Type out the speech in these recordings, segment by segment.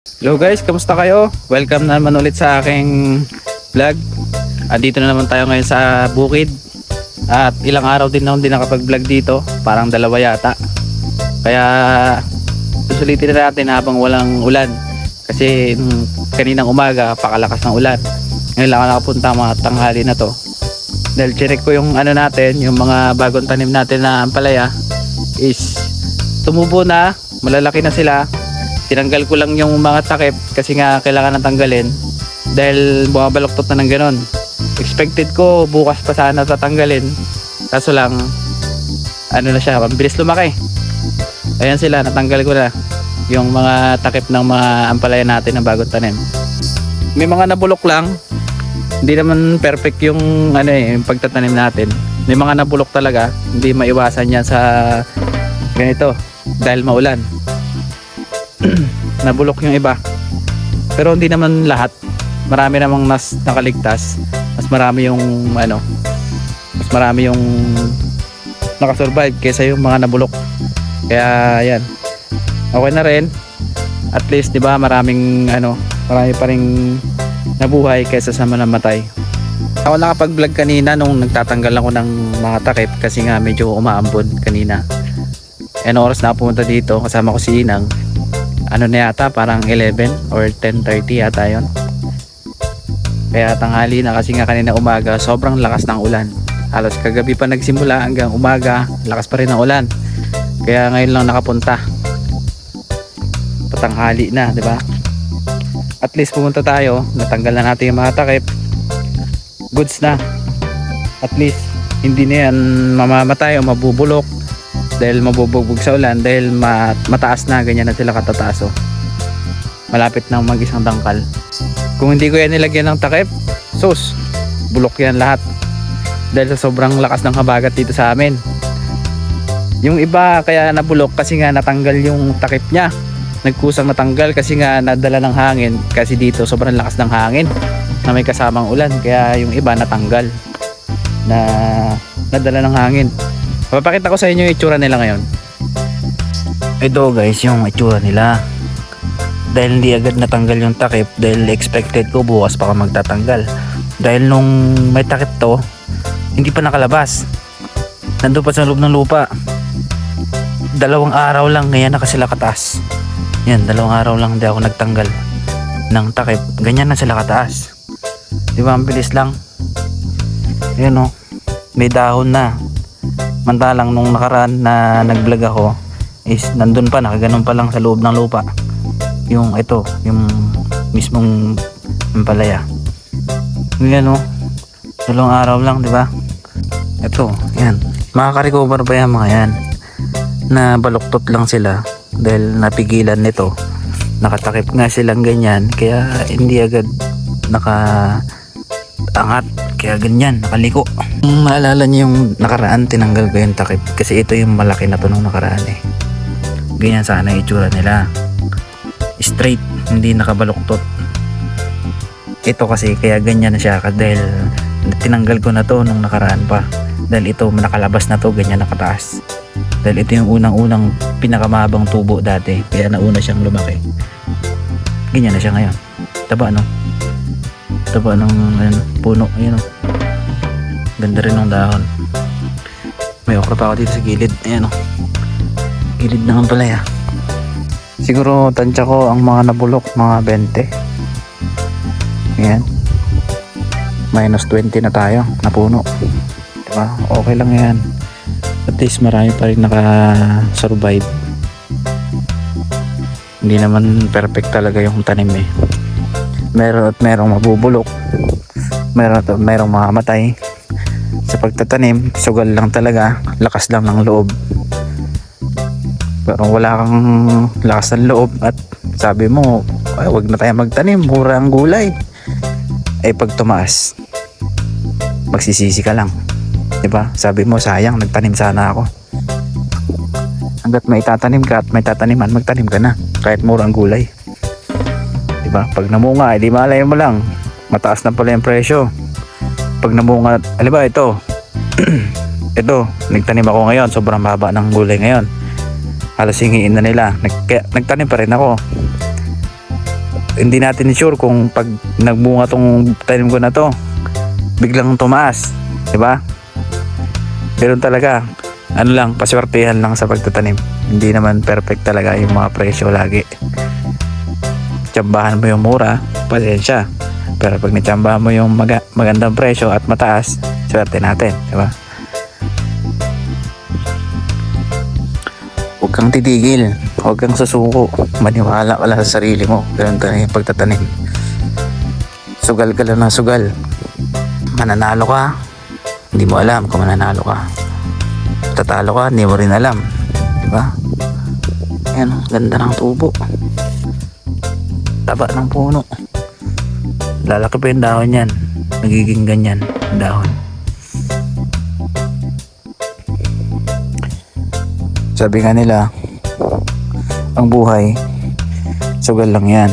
Hello guys, kamusta kayo? Welcome na naman ulit sa aking vlog. At dito na naman tayo ngayon sa bukid. At ilang araw din na hindi nakapag-vlog dito. Parang dalawa yata. Kaya susulitin na natin habang walang ulan. Kasi nung kaninang umaga, pakalakas ng ulan. Ngayon lang ako nakapunta mga tanghali na to. Dahil chinek ko yung ano natin, yung mga bagong tanim natin na ampalaya is tumubo na, malalaki na sila tinanggal ko lang yung mga takip kasi nga kailangan nang tanggalin. Dahil bumabaloktot na ng ganon. Expected ko bukas pa sana tatanggalin. Kaso lang ano na siya mabilis lumaki. Ayan sila natanggal ko na yung mga takip ng mga ampalaya natin na bagong tanim. May mga nabulok lang. Hindi naman perfect yung ano eh yung pagtatanim natin. May mga nabulok talaga. Hindi maiwasan yan sa ganito. Dahil maulan nabulok yung iba. Pero hindi naman lahat. Marami namang nas nakaligtas. Mas marami yung ano mas marami yung nakasurvive kaysa yung mga nabulok. Kaya yan okay na rin. At least 'di ba maraming ano marami pa ring nabuhay kaysa sa namatay. Ako nakapag-vlog kanina nung nagtatanggal ako ng mga takip kasi nga medyo umaambon kanina. Ano oras na pumunta dito. Kasama ko si Inang ano na yata parang 11 or 10.30 yata yon kaya tanghali na kasi nga kanina umaga sobrang lakas ng ulan. Halos kagabi pa nagsimula hanggang umaga lakas pa rin ng ulan. Kaya ngayon lang nakapunta. Patanghali na di ba? At least pumunta tayo natanggal na natin yung mga takip. Goods na. At least hindi na yan mamamatay o mabubulok dahil mabubugbog sa ulan dahil ma- mataas na ganyan na sila katataas oh. malapit na mag isang dangkal. Kung hindi ko yan nilagyan ng takip sus bulok yan lahat. Dahil sa sobrang lakas ng habagat dito sa amin. Yung iba kaya nabulok kasi nga natanggal yung takip niya. Nagkusang natanggal kasi nga nadala ng hangin. Kasi dito sobrang lakas ng hangin na may kasamang ulan. Kaya yung iba natanggal na nadala ng hangin Papakita ko sa inyo yung itsura nila ngayon. Ito guys, yung itsura nila. Dahil hindi agad natanggal yung takip dahil expected ko bukas pa ka magtatanggal. Dahil nung may takip to, hindi pa nakalabas. Nandun pa sa loob ng lupa. Dalawang araw lang ngayon na sila kataas. Yan, dalawang araw lang hindi ako nagtanggal ng takip. Ganyan na sila kataas. Di ba? Ang bilis lang. Yan o. May dahon na mantalang nung nakaraan na nag-vlog ako is nandun pa nakaganon pa lang sa loob ng lupa. Yung ito yung mismong ampalaya. Yan o dalawang araw lang di ba? Ito yan. Makaka-recover pa yan mga yan. Na baluktot lang sila dahil napigilan nito. Nakatakip nga silang ganyan kaya hindi agad naka angat kaya ganyan nakaliko maalala niyo yung nakaraan tinanggal ko yung takip. Kasi ito yung malaki na to nung nakaraan eh. Ganyan sana yung itsura nila. Straight hindi nakabaluktot. Ito kasi kaya ganyan na siya dahil tinanggal ko na to nung nakaraan pa. Dahil ito nakalabas na to ganyan nakataas. Dahil ito yung unang unang pinakamabang tubo dati. Kaya nauna siyang lumaki. Ganyan na siya ngayon. Taba no? Taba ng ano, puno. Ayun o ganda rin ng dahon. May okra pa ako dito sa gilid. Ayan o gilid ng ampalaya siguro tansya ko ang mga nabulok mga 20 ayan. Minus 20 na tayo na puno diba? Okay lang yan. At least marami pa rin naka survive hindi naman perfect talaga yung tanim eh. Meron at merong mabubulok. Meron at merong mamamatay pagtatanim sugal lang talaga lakas lang ng loob pero wala kang lakas ng loob at sabi mo ay wag na tayo magtanim mura ang gulay ay pag tumaas magsisisi ka lang 'di ba sabi mo sayang nagtanim sana ako hanggat may tatanim ka at may tataniman magtanim ka na kahit mura ang gulay Diba? Pag namunga, edi malay mo lang. Mataas na pala yung presyo. Pag namunga, alam ba ito? ito, nagtanim ako ngayon. Sobrang baba ng gulay ngayon. Halos hingiin na nila. Nag, nagtanim pa rin ako. hindi natin sure kung pag nagbunga tong tanim ko na to, biglang tumaas, ba? Pero talaga, ano lang, paswertehan lang sa pagtatanim. Hindi naman perfect talaga yung mga presyo lagi. Tsambahan mo yung mura, pasensya. Pero pag natsambahan mo yung maga- magandang presyo at mataas, swerte natin, di ba? Huwag kang titigil. Huwag kang susuko. Maniwala ka lang sa sarili mo. Ganun talaga yung pagtatanim. Sugal ka lang ng sugal. Mananalo ka. Hindi mo alam kung mananalo ka. Tatalo ka, hindi mo rin alam. Diba? Ayan, oh, ganda ng tubo. Taba ng puno. Lalaki pa yung dahon yan. Nagiging ganyan dahon. Sabi nga nila, ang buhay, sugal lang yan.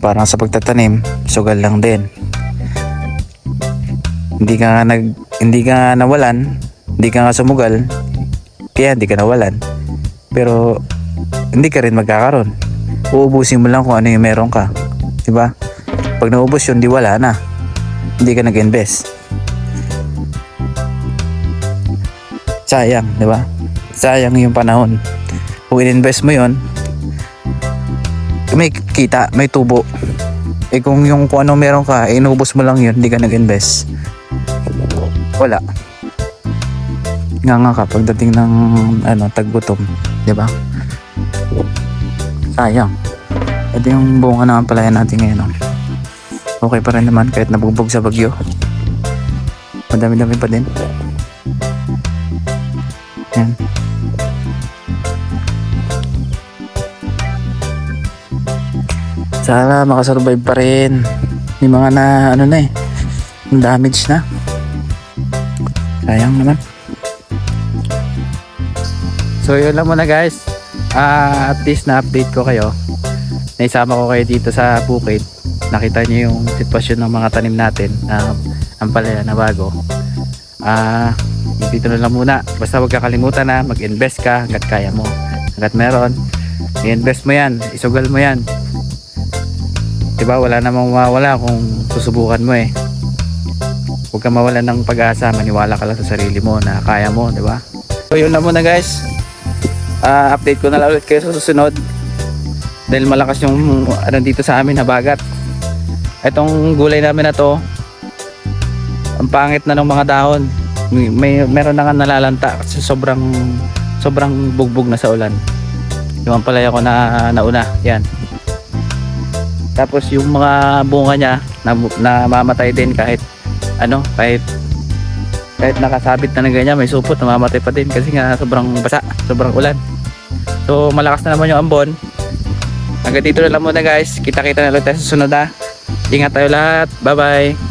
Parang sa pagtatanim, sugal lang din. Hindi ka nga nag, hindi ka nawalan, hindi ka nga sumugal, kaya hindi ka nawalan. Pero, hindi ka rin magkakaroon. Uubusin mo lang kung ano yung meron ka. Diba? Pag naubos yun, di wala na. Hindi ka nag-invest. Sayang, di ba? Sayang yung panahon. Kung in-invest mo yon may kita, may tubo. Eh kung yung kung ano meron ka, eh, inubos mo lang yun, hindi ka nag-invest. Wala. Nga nga ka, pagdating ng ano, taggutom, di ba? Sayang. Ito yung bunga na palayan natin ngayon. Okay pa rin naman kahit nabugbog sa bagyo. Madami-dami pa din. Yan. Sana makasurvive pa rin. Yung mga na ano na eh. Damage na. Sayang naman. So yun lang muna guys. Ah, at least na update ko kayo. Naisama ko kayo dito sa bukid. Nakita niyo yung sitwasyon ng mga tanim natin na ang palaya na bago. Ah, dito na lang muna. Basta huwag kakalimutan na mag-invest ka hanggat kaya mo. Hanggat meron, i-invest mo yan. Isugal mo yan. Diba? Wala namang mawawala kung susubukan mo eh. Huwag kang mawalan ng pag-asa. Maniwala ka lang sa sarili mo na kaya mo. Diba? So yun lang muna guys. Ah, update ko na lang ulit kayo sa susunod. Dahil malakas yung ano dito sa amin na bagat. Itong gulay namin na to, ang pangit na ng mga dahon. May, may meron na nga nalalanta kasi sobrang sobrang bugbog na sa ulan. Yung palaya ko na nauna, yan. Tapos yung mga bunga niya na, namamatay din kahit ano, kahit kahit nakasabit na ng ganyan, may supot, namamatay pa din kasi nga sobrang basa, sobrang ulan. So malakas na naman yung ambon. Hanggang dito na lang muna guys. Kita-kita na lang tayo sa sunod ha. Ingat tayo lahat. Bye-bye.